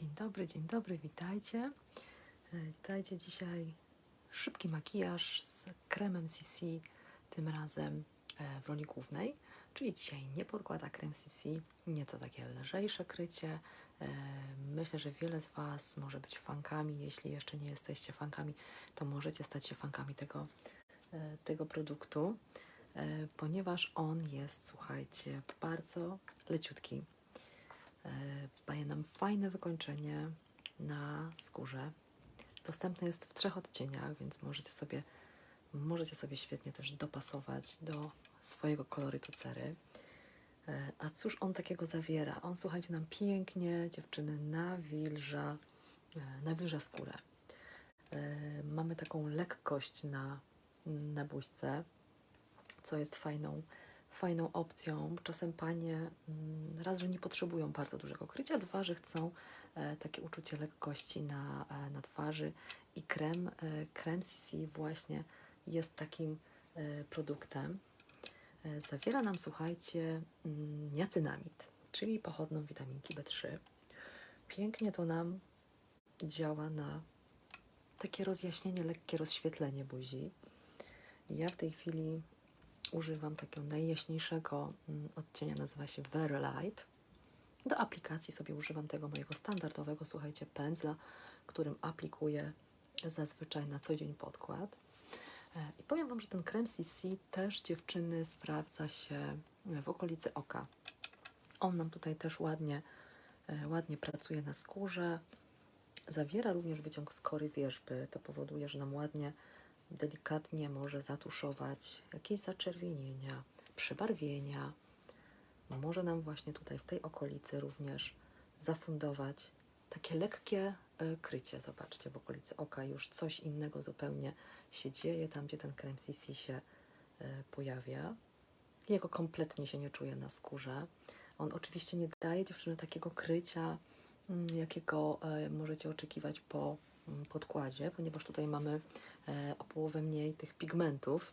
Dzień dobry, dzień dobry, witajcie. E, Witajcie dzisiaj. Szybki makijaż z kremem CC, tym razem e, w roli głównej. Czyli dzisiaj nie podkłada krem CC, nieco takie lżejsze krycie. E, Myślę, że wiele z Was może być fankami. Jeśli jeszcze nie jesteście fankami, to możecie stać się fankami tego, tego produktu, ponieważ on jest, słuchajcie, bardzo leciutki. E, Daje nam fajne wykończenie na skórze. Dostępny jest w trzech odcieniach, więc możecie sobie, możecie sobie świetnie też dopasować do swojego kolorytu cery. E, A cóż on takiego zawiera? On, słuchajcie, nam pięknie, dziewczyny, nawilża, e, nawilża skórę. Mamy taką lekkość na, na buźce, co jest fajną, fajną opcją. Czasem panie mm, raz, że nie potrzebują bardzo dużego krycia, dwa, że chcą e, takie uczucie lekkości na, e, na twarzy i krem, e, krem CC właśnie jest takim produktem. Zawiera nam, słuchajcie, mm, niacynamid, czyli pochodną witaminki B3. Pięknie to nam działa na takie rozjaśnienie, lekkie rozświetlenie buzi. Ja w tej chwili używam takiego najjaśniejszego mm, odcienia, nazywa się Very Light. Do aplikacji sobie używam tego mojego standardowego, słuchajcie, pędzla, którym aplikuję zazwyczaj na co dzień podkład. E, I powiem Wam, że ten krem CC też dziewczyny sprawdza się w okolicy oka. On nam tutaj też ładnie, e, ładnie pracuje na skórze. Zawiera również wyciąg skory wierzby. To powoduje, że nam ładnie, delikatnie może zatuszować jakieś zaczerwienienia, przebarwienia. Może nam właśnie tutaj w tej okolicy również zafundować takie lekkie e, krycie. Zobaczcie, w okolicy oka już coś innego zupełnie się dzieje, tam gdzie ten krem CC się e, pojawia. Jego kompletnie się nie czuje na skórze. On oczywiście nie daje dziewczyny takiego krycia, mm, jakiego e, możecie oczekiwać po podkładzie, ponieważ tutaj mamy e, o połowę mniej tych pigmentów.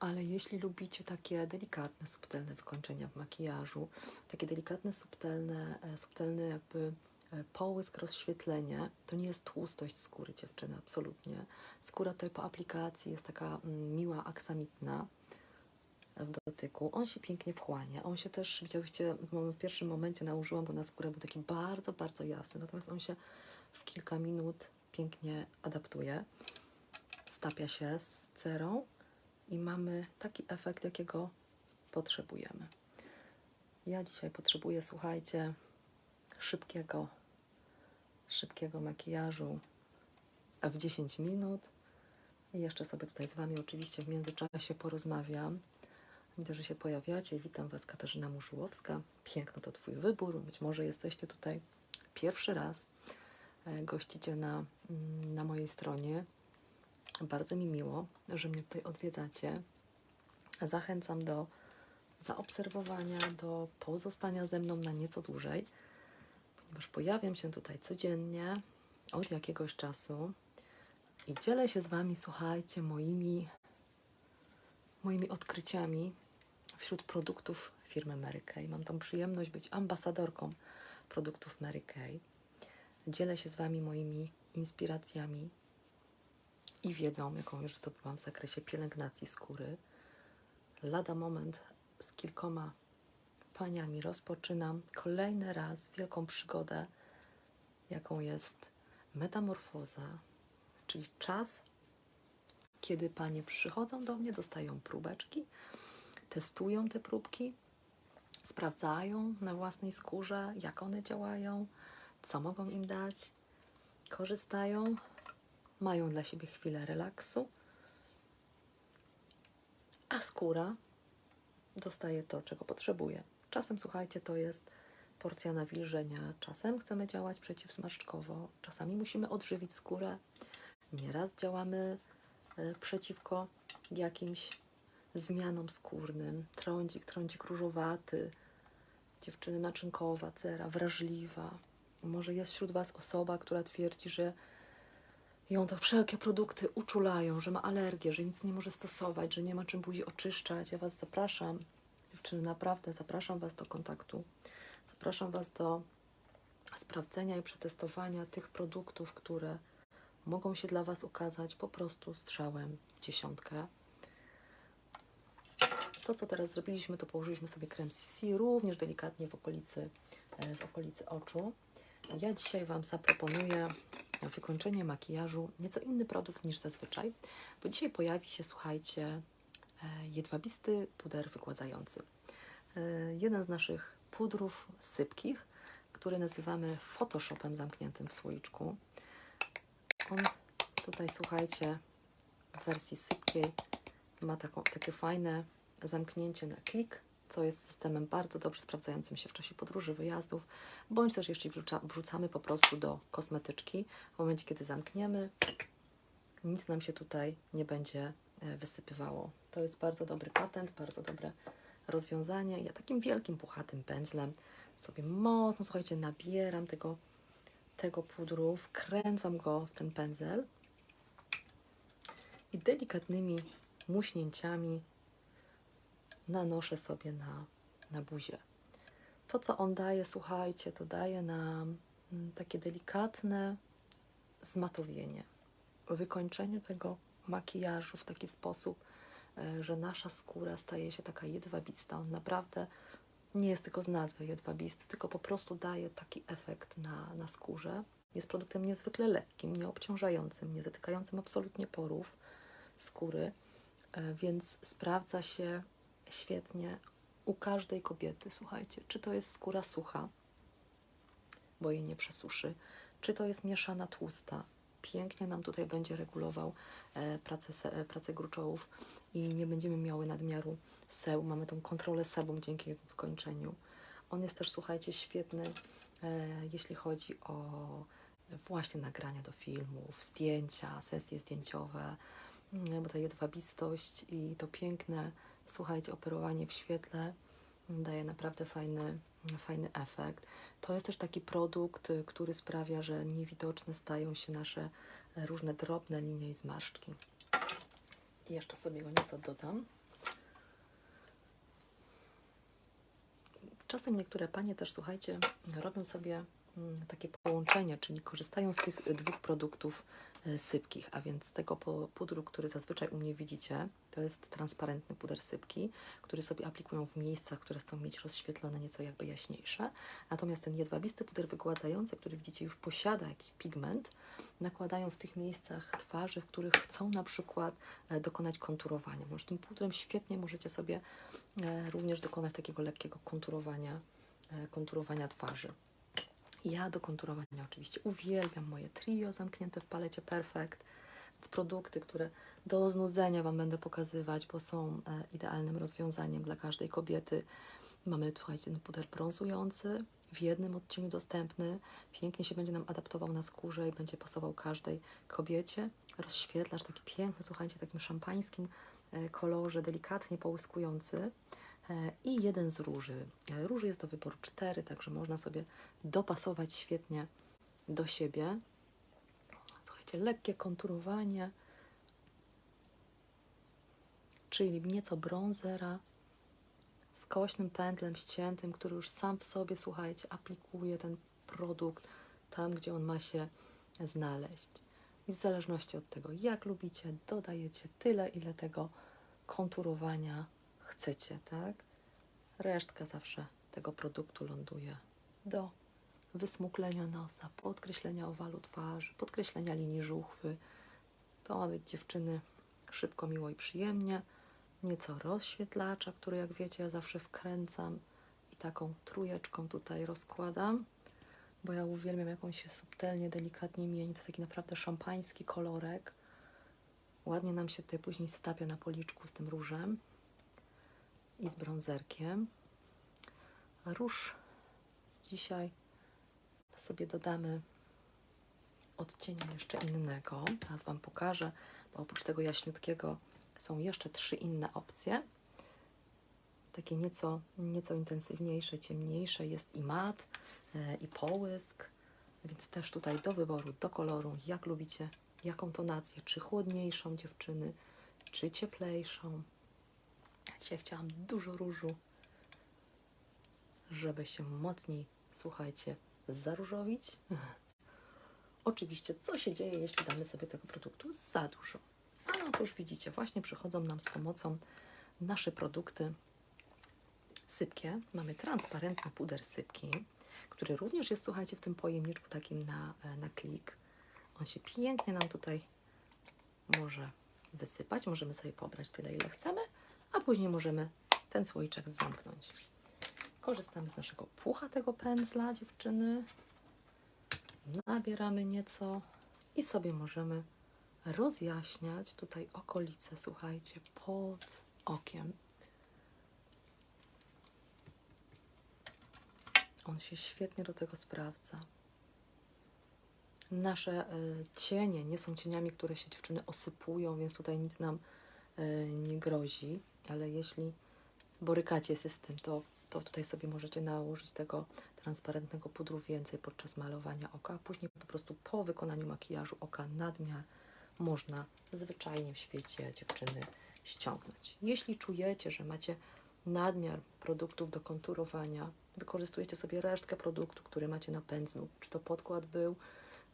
Ale jeśli lubicie takie delikatne, subtelne wykończenia w makijażu, takie delikatne, subtelne, e, subtelny jakby e, połysk, rozświetlenie, to nie jest tłustość skóry dziewczyny, absolutnie. Skóra tutaj po aplikacji jest taka mm, miła, aksamitna w dotyku. On się pięknie wchłania. On się też, widziałyście, w pierwszym momencie nałożyłam go na skórę, był taki bardzo, bardzo jasny. Natomiast on się w kilka minut pięknie adaptuje. Stapia się z cerą i mamy taki efekt, jakiego potrzebujemy. Ja dzisiaj potrzebuję, słuchajcie, szybkiego, szybkiego makijażu w 10 minut. I jeszcze sobie tutaj z Wami oczywiście w międzyczasie porozmawiam. Widzę, że się pojawiacie. Witam Was, Katarzyna Muszyłowska. Piękno to Twój wybór. Być może jesteście tutaj pierwszy raz. e, Gościcie na, mm, na mojej stronie. Bardzo mi miło, że mnie tutaj odwiedzacie. Zachęcam do zaobserwowania, do pozostania ze mną na nieco dłużej, ponieważ pojawiam się tutaj codziennie od jakiegoś czasu i dzielę się z Wami, słuchajcie, moimi, moimi odkryciami wśród produktów firmy Mary Kay. Mam tą przyjemność być ambasadorką produktów Mary Kay. Dzielę się z Wami moimi inspiracjami i wiedzą, jaką już zdobyłam w zakresie pielęgnacji skóry. Lada moment z kilkoma paniami rozpoczynam kolejny raz wielką przygodę, jaką jest metamorfoza, czyli czas, kiedy panie przychodzą do mnie, dostają próbeczki, testują te próbki, sprawdzają na własnej skórze, jak one działają, co mogą im dać, korzystają, mają dla siebie chwilę relaksu, a skóra dostaje to, czego potrzebuje. Czasem, słuchajcie, to jest porcja nawilżenia, czasem chcemy działać przeciwzmarszczkowo, czasami musimy odżywić skórę, nieraz działamy e, przeciwko jakimś zmianom skórnym. Trądzik, trądzik różowaty, dziewczyny naczynkowa, cera wrażliwa. Może jest wśród Was osoba, która twierdzi, że ją to wszelkie produkty uczulają, że ma alergię, że nic nie może stosować, że nie ma czym buzi oczyszczać. Ja Was zapraszam, dziewczyny, naprawdę zapraszam Was do kontaktu. Zapraszam Was do sprawdzenia i przetestowania tych produktów, które mogą się dla Was ukazać po prostu strzałem w dziesiątkę. To, co teraz zrobiliśmy, to położyliśmy sobie krem CC również delikatnie w okolicy, e, w okolicy oczu. Ja dzisiaj Wam zaproponuję na wykończenie makijażu nieco inny produkt niż zazwyczaj, bo dzisiaj pojawi się, słuchajcie, e, jedwabisty puder wygładzający. E, Jeden z naszych pudrów sypkich, który nazywamy Photoshopem zamkniętym w słoiczku. On tutaj, słuchajcie, w wersji sypkiej ma takie fajne zamknięcie na klik, co jest systemem bardzo dobrze sprawdzającym się w czasie podróży, wyjazdów, bądź też jeśli wrzuca, wrzucamy po prostu do kosmetyczki, w momencie kiedy zamkniemy, nic nam się tutaj nie będzie e, wysypywało. To jest bardzo dobry patent, bardzo dobre rozwiązanie. Ja takim wielkim, puchatym pędzlem sobie mocno, słuchajcie, nabieram tego, tego pudru, wkręcam go w ten pędzel i delikatnymi muśnięciami nanoszę sobie na, na buzię. To, co on daje, słuchajcie, to daje nam mm, takie delikatne zmatowienie, wykończenie tego makijażu w taki sposób, e, że nasza skóra staje się taka jedwabista. On naprawdę nie jest tylko z nazwy jedwabisty, tylko po prostu daje taki efekt na, na skórze. Jest produktem niezwykle lekkim, nieobciążającym, nie zatykającym absolutnie porów skóry, e, więc sprawdza się świetnie u każdej kobiety. Słuchajcie, czy to jest skóra sucha, bo jej nie przesuszy, czy to jest mieszana tłusta. Pięknie nam tutaj będzie regulował e, pracę, e, pracę gruczołów i nie będziemy miały nadmiaru seł. Mamy tą kontrolę sebum dzięki jego wykończeniu. On jest też, słuchajcie, świetny, e, jeśli chodzi o właśnie nagrania do filmów, zdjęcia, sesje zdjęciowe, mm, bo ta jedwabistość i to piękne, słuchajcie, operowanie w świetle daje naprawdę fajny, fajny efekt. To jest też taki produkt, który sprawia, że niewidoczne stają się nasze e, różne drobne linie i zmarszczki. Jeszcze sobie go nieco dodam. Czasem niektóre panie też, słuchajcie, robią sobie mm, takie połączenie, czyli korzystają z tych dwóch produktów sypkich, a więc tego pudru, który zazwyczaj u mnie widzicie, to jest transparentny puder sypki, który sobie aplikują w miejscach, które chcą mieć rozświetlone nieco jakby jaśniejsze. Natomiast ten jedwabisty puder wygładzający, który widzicie już posiada jakiś pigment, nakładają w tych miejscach twarzy, w których chcą na przykład e, dokonać konturowania. Może tym pudrem świetnie możecie sobie e, również dokonać takiego lekkiego konturowania, e, konturowania twarzy. Ja do konturowania oczywiście uwielbiam moje trio zamknięte w palecie Perfect. Więc produkty, które do znudzenia Wam będę pokazywać, bo są e, idealnym rozwiązaniem dla każdej kobiety. Mamy, słuchajcie, ten puder brązujący, w jednym odcieniu dostępny. Pięknie się będzie nam adaptował na skórze i będzie pasował każdej kobiecie. Rozświetlacz taki piękny, słuchajcie, takim szampańskim e, kolorze, delikatnie połyskujący. E, I jeden z róży. E, Róży jest do wyboru cztery, także można sobie dopasować świetnie do siebie. Słuchajcie, lekkie konturowanie, czyli nieco bronzera z kośnym pędzlem ściętym, który już sam w sobie, słuchajcie, aplikuje ten produkt tam, gdzie on ma się znaleźć. I w zależności od tego, jak lubicie, dodajecie tyle, ile tego konturowania chcecie, tak? Resztka zawsze tego produktu ląduje do wysmuklenia nosa, podkreślenia owalu twarzy, podkreślenia linii żuchwy. To ma być dziewczyny szybko, miło i przyjemnie. Nieco rozświetlacza, który jak wiecie ja zawsze wkręcam i taką trójeczką tutaj rozkładam, bo ja uwielbiam jak on się subtelnie, delikatnie mieni. To taki naprawdę szampański kolorek. Ładnie nam się tutaj później stapia na policzku z tym różem i z brązerkiem. Róż dzisiaj sobie dodamy odcienia jeszcze innego. Teraz Wam pokażę, bo oprócz tego jaśniutkiego są jeszcze trzy inne opcje. Takie nieco, nieco intensywniejsze, ciemniejsze. Jest i mat, e, i połysk, więc też tutaj do wyboru, do koloru, jak lubicie, jaką tonację, czy chłodniejszą dziewczyny, czy cieplejszą. Dzisiaj chciałam dużo różu, żeby się mocniej, słuchajcie, zaróżowić. Oczywiście, co się dzieje, jeśli damy sobie tego produktu za dużo? A to już widzicie, właśnie przychodzą nam z pomocą nasze produkty sypkie. Mamy transparentny puder sypki, który również jest, słuchajcie, w tym pojemniczku takim na, e, na klik. On się pięknie nam tutaj może wysypać. Możemy sobie pobrać tyle, ile chcemy, a później możemy ten słoiczek zamknąć. Korzystamy z naszego puchatego pędzla, dziewczyny. Nabieramy nieco i sobie możemy rozjaśniać tutaj okolice, słuchajcie, pod okiem. On się świetnie do tego sprawdza. Nasze y, cienie nie są cieniami, które się dziewczyny osypują, więc tutaj nic nam y, nie grozi, ale jeśli borykacie się z tym, to, to tutaj sobie możecie nałożyć tego transparentnego pudru więcej podczas malowania oka, później po prostu po wykonaniu makijażu oka nadmiar można zwyczajnie w świecie dziewczyny ściągnąć. Jeśli czujecie, że macie nadmiar produktów do konturowania, wykorzystujecie sobie resztkę produktu, który macie na pędzlu, czy to podkład był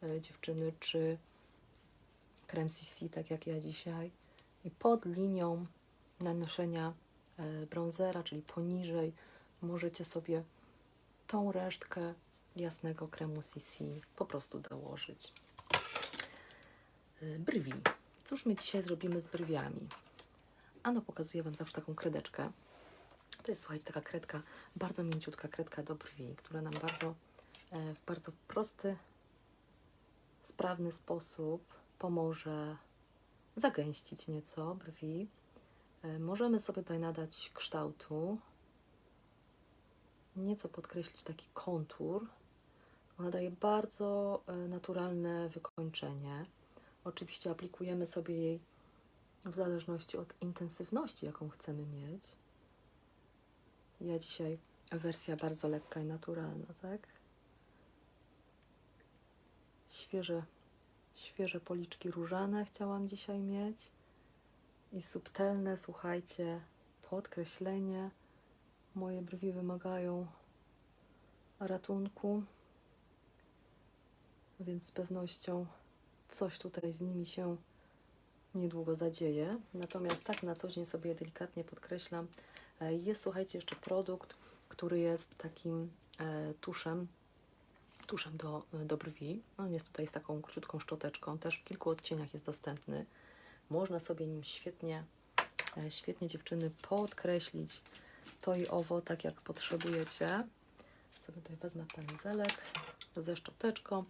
e, dziewczyny, czy krem CC, tak jak ja dzisiaj, i pod linią nanoszenia e, bronzera, czyli poniżej, możecie sobie tą resztkę jasnego kremu CC po prostu dołożyć. E, brwi. Cóż my dzisiaj zrobimy z brwiami? Ano pokazuję Wam zawsze taką kredeczkę. To jest, słuchajcie, taka kredka, bardzo mięciutka kredka do brwi, która nam bardzo, e, w bardzo prosty, sprawny sposób pomoże zagęścić nieco brwi. E, możemy sobie tutaj nadać kształtu, nieco podkreślić taki kontur. Ona daje bardzo e, naturalne wykończenie. Oczywiście aplikujemy sobie jej w zależności od intensywności, jaką chcemy mieć. Ja dzisiaj wersja bardzo lekka i naturalna, tak? Świeże, świeże policzki różane chciałam dzisiaj mieć i subtelne, słuchajcie, podkreślenie. Moje brwi wymagają ratunku, więc z pewnością coś tutaj z nimi się niedługo zadzieje. Natomiast tak na co dzień sobie delikatnie podkreślam. E, jest, słuchajcie, jeszcze produkt, który jest takim e, tuszem, tuszem do, do brwi. On jest tutaj z taką króciutką szczoteczką, też w kilku odcieniach jest dostępny. Można sobie nim świetnie, e, świetnie dziewczyny podkreślić to i owo, tak jak potrzebujecie. Sobie tutaj wezmę pędzelek ze szczoteczką.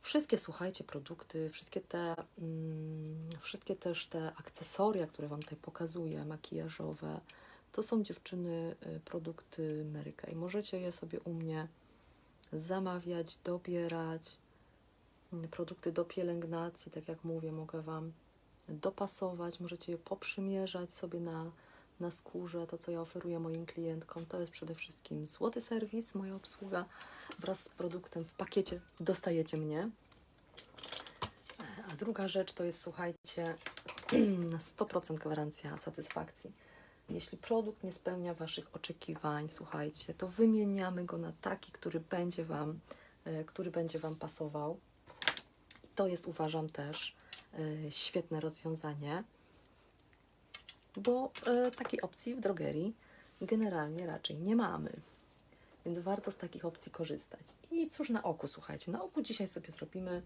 Wszystkie, słuchajcie, produkty, wszystkie te, mm, wszystkie też te akcesoria, które Wam tutaj pokazuję, makijażowe, to są dziewczyny y, produkty Mary Kay. Możecie je sobie u mnie zamawiać, dobierać. Mm, produkty do pielęgnacji, tak jak mówię, mogę Wam dopasować. Możecie je poprzymierzać sobie na, na skórze. To, co ja oferuję moim klientkom, to jest przede wszystkim złoty serwis, moja obsługa wraz z produktem w pakiecie dostajecie mnie. A druga rzecz to jest, słuchajcie, 100% gwarancja satysfakcji. Jeśli produkt nie spełnia Waszych oczekiwań, słuchajcie, to wymieniamy go na taki, który będzie Wam, e, który będzie Wam pasował. I to jest, uważam, też świetne rozwiązanie, bo e, takiej opcji w drogerii generalnie raczej nie mamy. Więc warto z takich opcji korzystać. I cóż na oku, słuchajcie, na oku dzisiaj sobie zrobimy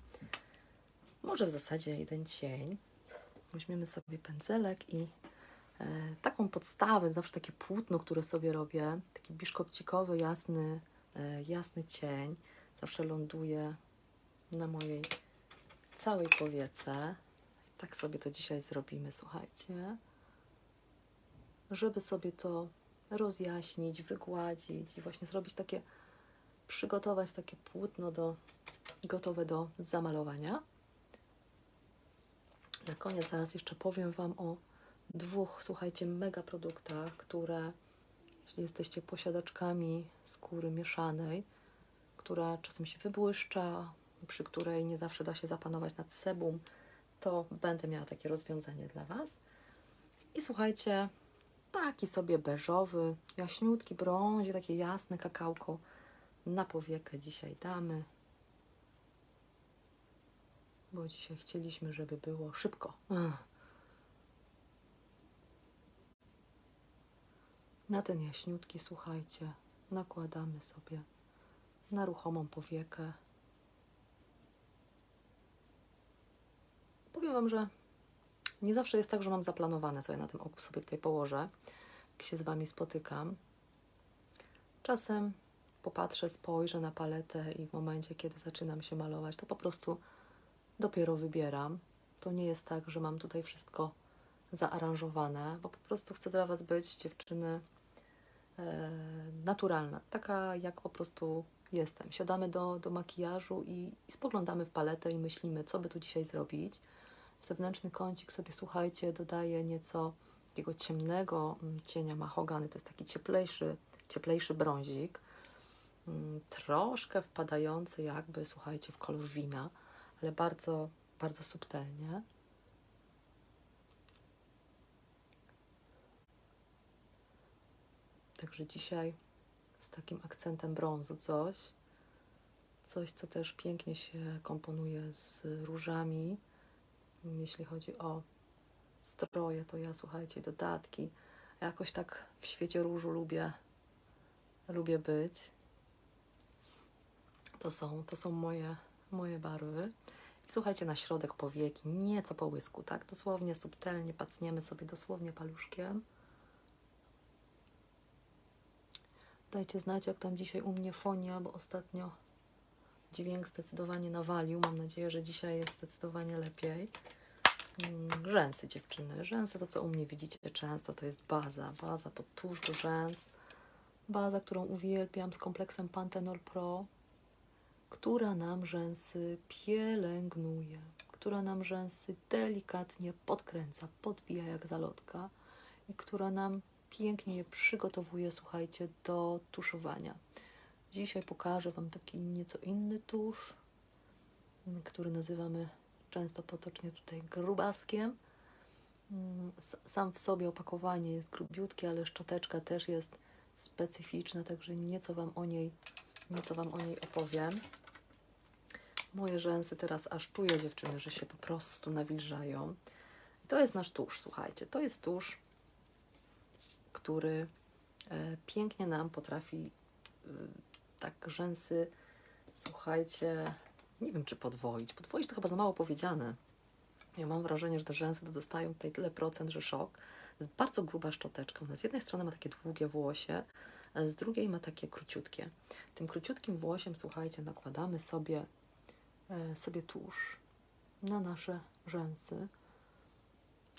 może w zasadzie jeden cień. Weźmiemy sobie pędzelek i e, taką podstawę, zawsze takie płótno, które sobie robię, taki biszkopcikowy, jasny, e, jasny cień, zawsze ląduje na mojej całej powiece. Tak sobie to dzisiaj zrobimy, słuchajcie, żeby sobie to rozjaśnić, wygładzić i właśnie zrobić takie, przygotować takie płótno do, gotowe do zamalowania. Na koniec zaraz jeszcze powiem Wam o dwóch, słuchajcie, mega produktach, które jeśli jesteście posiadaczkami skóry mieszanej, która czasem się wybłyszcza, przy której nie zawsze da się zapanować nad sebum, to będę miała takie rozwiązanie dla Was. I słuchajcie, taki sobie beżowy, jaśniutki brązie, takie jasne kakałko na powiekę dzisiaj damy, bo dzisiaj chcieliśmy, żeby było szybko. Na ten jaśniutki, słuchajcie, nakładamy sobie na ruchomą powiekę. Powiem Wam, że nie zawsze jest tak, że mam zaplanowane, co ja na tym oku sobie tutaj położę, jak się z Wami spotykam. Czasem popatrzę, spojrzę na paletę i w momencie, kiedy zaczynam się malować, to po prostu dopiero wybieram. To nie jest tak, że mam tutaj wszystko zaaranżowane, bo po prostu chcę dla Was być dziewczyny e, naturalna, taka jak po prostu jestem. Siadamy do, do makijażu i, i spoglądamy w paletę i myślimy, co by tu dzisiaj zrobić. Zewnętrzny kącik sobie, słuchajcie, dodaje nieco takiego ciemnego mm, cienia mahogany, to jest taki cieplejszy, cieplejszy brązik, mm, troszkę wpadający jakby, słuchajcie, w kolor wina, ale bardzo, bardzo subtelnie. Także dzisiaj z takim akcentem brązu coś, coś, co też pięknie się komponuje z różami, jeśli chodzi o stroje, to ja słuchajcie, dodatki. Jakoś tak w świecie różu lubię, lubię być. To są, to są moje, moje barwy. I słuchajcie, na środek powieki, nieco po łysku, tak? Dosłownie subtelnie pacniemy sobie dosłownie paluszkiem. Dajcie znać, jak tam dzisiaj u mnie fonia, bo ostatnio dźwięk zdecydowanie nawalił. Mam nadzieję, że dzisiaj jest zdecydowanie lepiej. Mm, Rzęsy dziewczyny. Rzęsy to, co u mnie widzicie często, to jest baza. Baza pod tusz do rzęs. Baza, którą uwielbiam z kompleksem Panthenol Pro, która nam rzęsy pielęgnuje, która nam rzęsy delikatnie podkręca, podbija jak zalotka i która nam pięknie je przygotowuje, słuchajcie, do tuszowania. Dzisiaj pokażę Wam taki nieco inny tusz, który nazywamy często potocznie tutaj grubaskiem. Mm, Sam w sobie opakowanie jest grubiutkie, ale szczoteczka też jest specyficzna, także nieco Wam o niej, nieco Wam o niej opowiem. Moje rzęsy teraz aż czuję, dziewczyny, że się po prostu nawilżają. To jest nasz tusz, słuchajcie. To jest tusz, który e, pięknie nam potrafi y, tak rzęsy, słuchajcie, nie wiem czy podwoić. Podwoić to chyba za mało powiedziane. Ja mam wrażenie, że te rzęsy dostają tutaj tyle procent, że szok. Jest bardzo gruba szczoteczka. Ona z jednej strony ma takie długie włosie, z drugiej ma takie króciutkie. Tym króciutkim włosiem, słuchajcie, nakładamy sobie, e, sobie tusz na nasze rzęsy.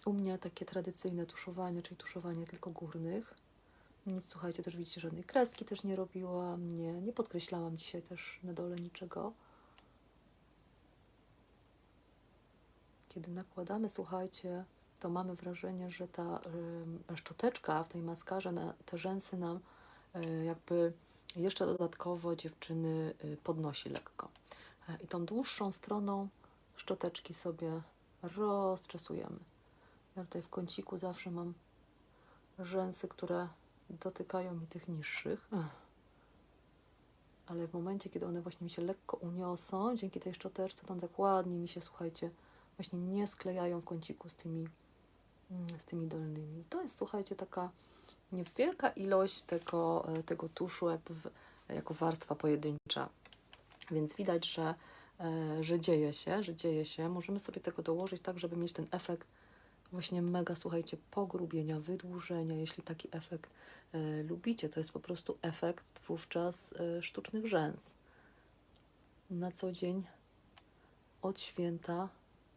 U mnie takie tradycyjne tuszowanie, czyli tuszowanie tylko górnych. Nic, słuchajcie, też widzicie, żadnej kreski też nie robiłam, nie, nie podkreślałam dzisiaj też na dole niczego. Kiedy nakładamy, słuchajcie, to mamy wrażenie, że ta ym, szczoteczka w tej maskarze na te rzęsy nam y, jakby jeszcze dodatkowo dziewczyny y, podnosi lekko. E, I tą dłuższą stroną szczoteczki sobie rozczesujemy. Ja tutaj w kąciku zawsze mam rzęsy, które dotykają mi tych niższych. Ale w momencie, kiedy one właśnie mi się lekko uniosą, dzięki tej szczoteczce, tam tak ładnie mi się, słuchajcie, właśnie nie sklejają w kąciku z tymi, mm, z tymi dolnymi. To jest, słuchajcie, taka niewielka ilość tego, e, tego tuszu jakby w, jako warstwa pojedyncza. Więc widać, że, e, że dzieje się, że dzieje się. Możemy sobie tego dołożyć tak, żeby mieć ten efekt właśnie mega, słuchajcie, pogrubienia, wydłużenia, jeśli taki efekt e, lubicie. To jest po prostu efekt wówczas e, sztucznych rzęs. Na co dzień od święta,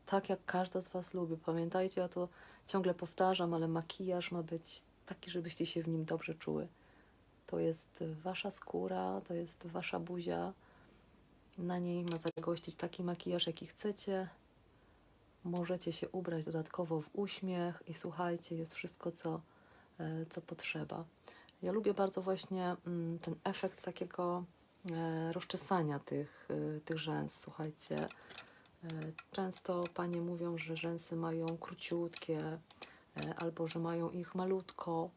tak jak każda z Was lubi. Pamiętajcie, ja to ciągle powtarzam, ale makijaż ma być taki, żebyście się w nim dobrze czuły. To jest Wasza skóra, to jest Wasza buzia. Na niej ma zagościć taki makijaż, jaki chcecie. Możecie się ubrać dodatkowo w uśmiech i słuchajcie, jest wszystko, co, e, co potrzeba. Ja lubię bardzo właśnie mm, ten efekt takiego e, rozczesania tych, e, tych rzęs. Słuchajcie, często panie mówią, że rzęsy mają króciutkie albo że mają ich malutko.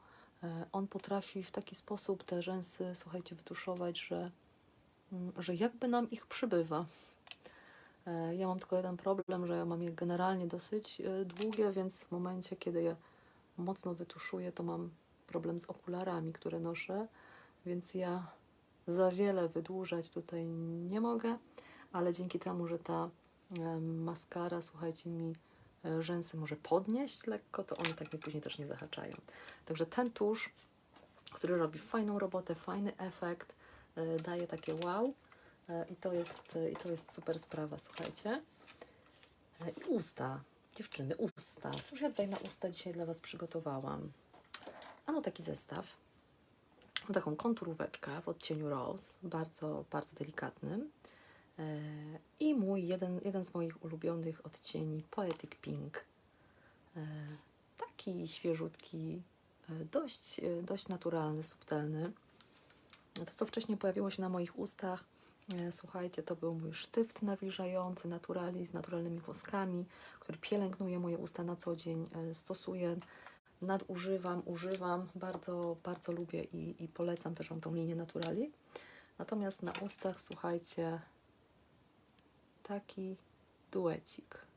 On potrafi w taki sposób te rzęsy, słuchajcie, wytuszować, że mm, że jakby nam ich przybywa. E, Ja mam tylko jeden problem, że ja mam je generalnie dosyć e, długie, więc w momencie, kiedy je mocno wytuszuję, to mam problem z okularami, które noszę, więc ja za wiele wydłużać tutaj nie mogę, ale dzięki temu, że ta e, maskara, słuchajcie, mi rzęsy może podnieść lekko, to one tak mi później też nie zahaczają. Także ten tusz, który robi fajną robotę, fajny efekt, daje takie wow i to jest, e, i to jest super sprawa, słuchajcie. E, I usta, dziewczyny, usta. Cóż ja tutaj na usta dzisiaj dla Was przygotowałam? Ano taki zestaw. Taką konturóweczkę w odcieniu rose, bardzo, bardzo delikatnym. E, I mój jeden, jeden z moich ulubionych odcieni Poetic Pink. E, Taki świeżutki, e, dość, e, dość naturalny, subtelny. To, co wcześniej pojawiło się na moich ustach, e, słuchajcie, to był mój sztyft nawilżający, naturali, z naturalnymi woskami, który pielęgnuje moje usta na co dzień, e, stosuję, nadużywam, używam, bardzo, bardzo lubię i, i polecam też Wam tą linię naturali. Natomiast na ustach, słuchajcie, taki duecik.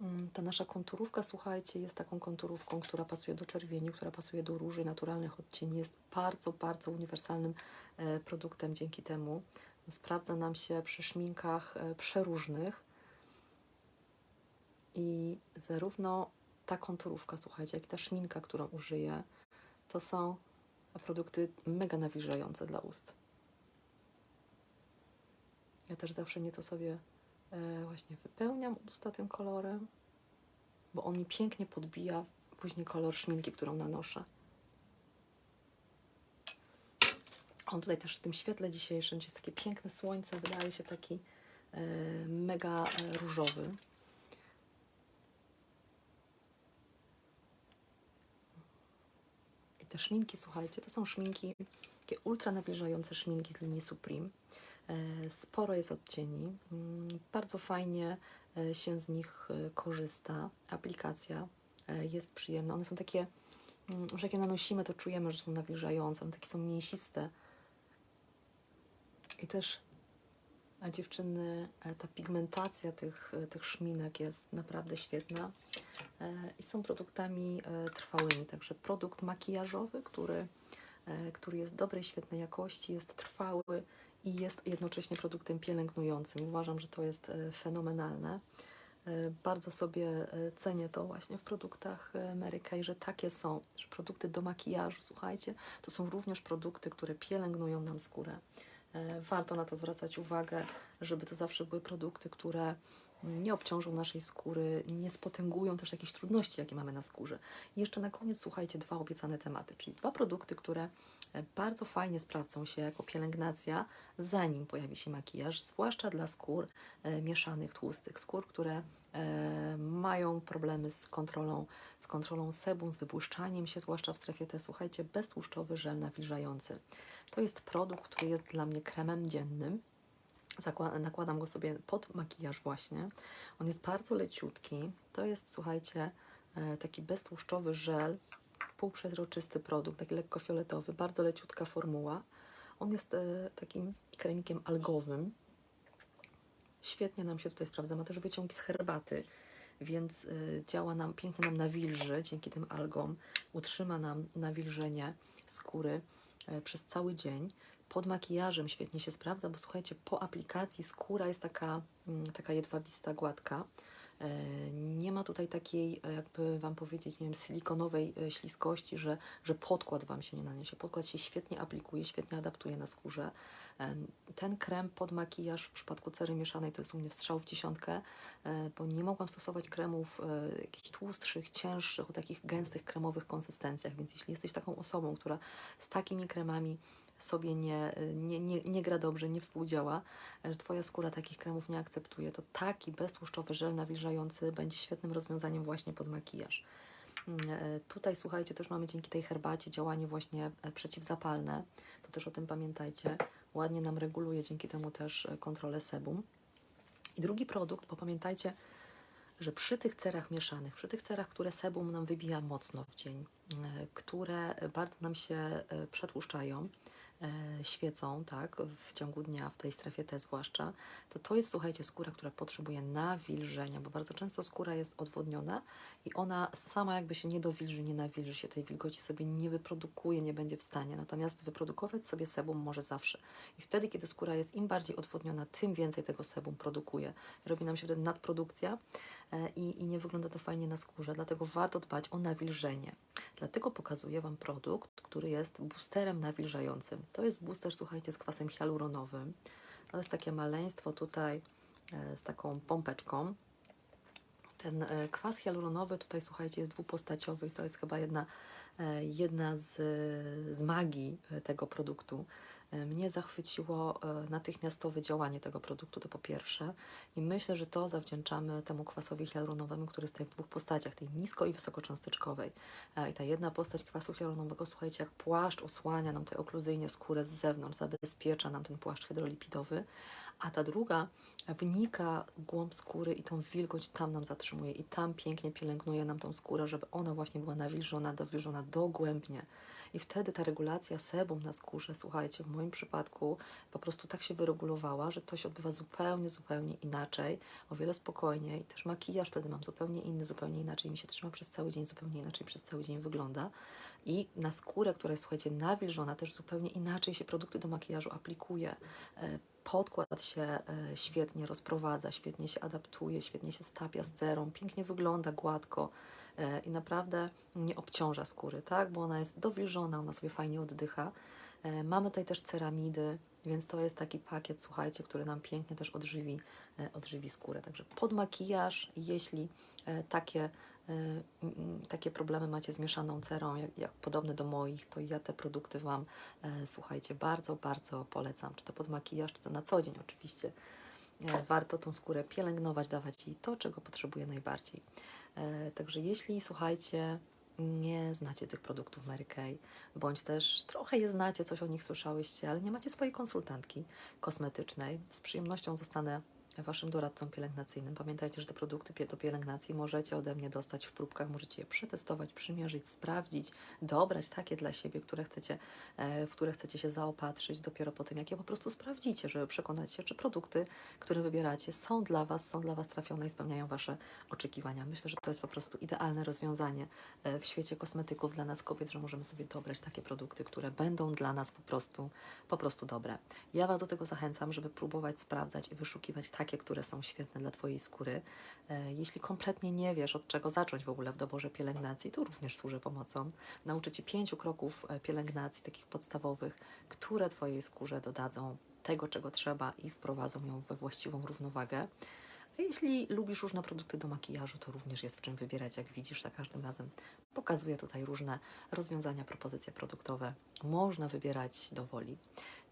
Mm, Ta nasza konturówka, słuchajcie, jest taką konturówką, która pasuje do czerwieni, która pasuje do róży naturalnych odcieni. Jest bardzo, bardzo uniwersalnym e, produktem dzięki temu. Sprawdza nam się przy szminkach e, przeróżnych. I zarówno ta konturówka, słuchajcie, jak i ta szminka, którą użyję, to są produkty mega nawilżające dla ust. Ja też zawsze nieco sobie właśnie wypełniam usta tym kolorem, bo on mi pięknie podbija później kolor szminki, którą nanoszę. On tutaj też w tym świetle dzisiejszym, gdzie jest takie piękne słońce, wydaje się taki e, mega e, różowy. I te szminki, słuchajcie, to są szminki, takie ultra nawilżające szminki z linii Supreme. E, Sporo jest odcieni. Mm, Bardzo fajnie e, się z nich e, korzysta. Aplikacja jest przyjemna. One są takie, mm, że jak je nanosimy, to czujemy, że są nawilżające. One takie są mięsiste. I też a dziewczyny, ta pigmentacja tych, tych szminek jest naprawdę świetna i są produktami trwałymi. Także produkt makijażowy, który, który jest dobrej, świetnej jakości, jest trwały i jest jednocześnie produktem pielęgnującym. Uważam, że to jest e, fenomenalne. E, Bardzo sobie e, cenię to właśnie w produktach Mary Kay, że takie są, że produkty do makijażu, słuchajcie, to są również produkty, które pielęgnują nam skórę. Warto na to zwracać uwagę, żeby to zawsze były produkty, które nie obciążą naszej skóry, nie spotęgują też jakichś trudności, jakie mamy na skórze. I jeszcze na koniec słuchajcie dwa obiecane tematy, czyli dwa produkty, które bardzo fajnie sprawdzą się jako pielęgnacja, zanim pojawi się makijaż, zwłaszcza dla skór e, mieszanych, tłustych, skór, które e, mają problemy z kontrolą, z kontrolą sebum, z wybłyszczaniem się, zwłaszcza w strefie T. Słuchajcie, beztłuszczowy żel nawilżający. To jest produkt, który jest dla mnie kremem dziennym. Nakładam go sobie pod makijaż właśnie. On jest bardzo leciutki. To jest, słuchajcie, e, taki beztłuszczowy żel, półprzezroczysty produkt, taki lekko fioletowy, bardzo leciutka formuła. On jest e, takim kremikiem algowym. Świetnie nam się tutaj sprawdza. Ma też wyciągi z herbaty, więc e, działa nam, pięknie nam nawilży dzięki tym algom. Utrzyma nam nawilżenie skóry e, przez cały dzień. Pod makijażem świetnie się sprawdza, bo słuchajcie, po aplikacji skóra jest taka, mm, taka jedwabista, gładka. E, Nie ma tutaj takiej, e, jakby Wam powiedzieć, nie wiem, silikonowej e, śliskości, że, że podkład Wam się nie naniesie. Podkład się świetnie aplikuje, świetnie adaptuje na skórze. Ten krem pod makijaż w przypadku cery mieszanej to jest u mnie wstrzał w dziesiątkę, bo nie mogłam stosować kremów jakichś tłustszych, cięższych, o takich gęstych, kremowych konsystencjach, więc jeśli jesteś taką osobą, która z takimi kremami sobie nie, nie, nie, nie gra dobrze, nie współdziała, że Twoja skóra takich kremów nie akceptuje, to taki beztłuszczowy żel nawilżający będzie świetnym rozwiązaniem właśnie pod makijaż. Mm, e, Tutaj słuchajcie, też mamy dzięki tej herbacie działanie właśnie e, przeciwzapalne. To też o tym pamiętajcie. Ładnie nam reguluje dzięki temu też e, kontrolę sebum. I drugi produkt, bo pamiętajcie, że przy tych cerach mieszanych, przy tych cerach, które sebum nam wybija mocno w dzień, które bardzo nam się przetłuszczają, świecą, tak, w ciągu dnia, w tej strefie T zwłaszcza, to to jest, słuchajcie, skóra, która potrzebuje nawilżenia, bo bardzo często skóra jest odwodniona i ona sama jakby się nie dowilży, nie nawilży się, tej wilgoci sobie nie wyprodukuje, nie będzie w stanie. Natomiast wyprodukować sobie sebum może zawsze. I wtedy, kiedy skóra jest im bardziej odwodniona, tym więcej tego sebum produkuje. Robi nam się wtedy nadprodukcja e, i, i nie wygląda to fajnie na skórze, dlatego warto dbać o nawilżenie. Dlatego pokazuję Wam produkt, który jest boosterem nawilżającym. To jest booster, słuchajcie, z kwasem hialuronowym. To jest takie maleństwo tutaj e, z taką pompeczką. Ten e, kwas hialuronowy tutaj, słuchajcie, jest dwupostaciowy i to jest chyba jedna, e, jedna z, z magii e, tego produktu. E, Mnie zachwyciło e, natychmiastowe działanie tego produktu, to po pierwsze. I myślę, że to zawdzięczamy temu kwasowi hialuronowemu, który jest tutaj w dwóch postaciach, tej nisko- i wysokocząsteczkowej. E, I ta jedna postać kwasu hialuronowego, słuchajcie, jak płaszcz osłania nam tutaj okluzyjnie skórę z zewnątrz, zabezpiecza nam ten płaszcz hydrolipidowy, a ta druga wnika w głąb skóry i tą wilgoć tam nam zatrzymuje i tam pięknie pielęgnuje nam tą skórę, żeby ona właśnie była nawilżona, dowilżona dogłębnie. I wtedy ta regulacja sebum na skórze, słuchajcie, w moim przypadku po prostu tak się wyregulowała, że to się odbywa zupełnie, zupełnie inaczej, o wiele spokojniej. Też makijaż wtedy mam zupełnie inny, zupełnie inaczej mi się trzyma przez cały dzień, zupełnie inaczej przez cały dzień wygląda. I na skórę, która jest, słuchajcie, nawilżona, też zupełnie inaczej się produkty do makijażu aplikuje. E, Podkład się e, świetnie rozprowadza, świetnie się adaptuje, świetnie się stapia z cerą, pięknie wygląda gładko i naprawdę nie obciąża skóry, tak? Bo ona jest dowilżona, ona sobie fajnie oddycha. E, Mamy tutaj też ceramidy, więc to jest taki pakiet, słuchajcie, który nam pięknie też odżywi, e, odżywi skórę. Także pod makijaż, jeśli e, takie, e, takie problemy macie z mieszaną cerą, jak, jak podobne do moich, to ja te produkty Wam, e, słuchajcie, bardzo, bardzo polecam. Czy to pod makijaż, czy to na co dzień oczywiście. E, Warto tą skórę pielęgnować, dawać jej to, czego potrzebuje najbardziej. E, Także jeśli, słuchajcie, nie znacie tych produktów Mary Kay, bądź też trochę je znacie, coś o nich słyszałyście, ale nie macie swojej konsultantki kosmetycznej, z przyjemnością zostanę Waszym doradcą pielęgnacyjnym. Pamiętajcie, że te produkty do pielęgnacji możecie ode mnie dostać w próbkach, możecie je przetestować, przymierzyć, sprawdzić, dobrać takie dla siebie, które chcecie, e, w które chcecie się zaopatrzyć dopiero po tym, jak je po prostu sprawdzicie, żeby przekonać się, czy produkty, które wybieracie, są dla Was, są dla Was trafione i spełniają Wasze oczekiwania. Myślę, że to jest po prostu idealne rozwiązanie e, w świecie kosmetyków dla nas kobiet, że możemy sobie dobrać takie produkty, które będą dla nas po prostu, po prostu dobre. Ja Was do tego zachęcam, żeby próbować sprawdzać i wyszukiwać które są świetne dla Twojej skóry. E, Jeśli kompletnie nie wiesz, od czego zacząć w ogóle w doborze pielęgnacji, to również służę pomocą. Nauczę Cię pięciu kroków e, pielęgnacji, takich podstawowych, które Twojej skórze dodadzą tego, czego trzeba i wprowadzą ją we właściwą równowagę. Jeśli lubisz różne produkty do makijażu, to również jest w czym wybierać. Jak widzisz, za każdym razem pokazuję tutaj różne rozwiązania, propozycje produktowe. Można wybierać do woli.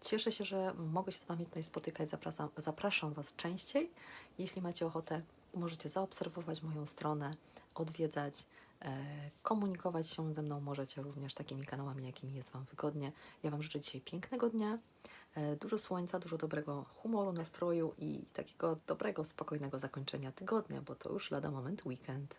Cieszę się, że mogę się z Wami tutaj spotykać. Zapraszam, zapraszam Was częściej. Jeśli macie ochotę, możecie zaobserwować moją stronę, odwiedzać, e, komunikować się ze mną. Możecie również takimi kanałami, jakimi jest Wam wygodnie. Ja Wam życzę dzisiaj pięknego dnia, dużo słońca, dużo dobrego humoru, nastroju i takiego dobrego, spokojnego zakończenia tygodnia, bo to już lada moment weekend.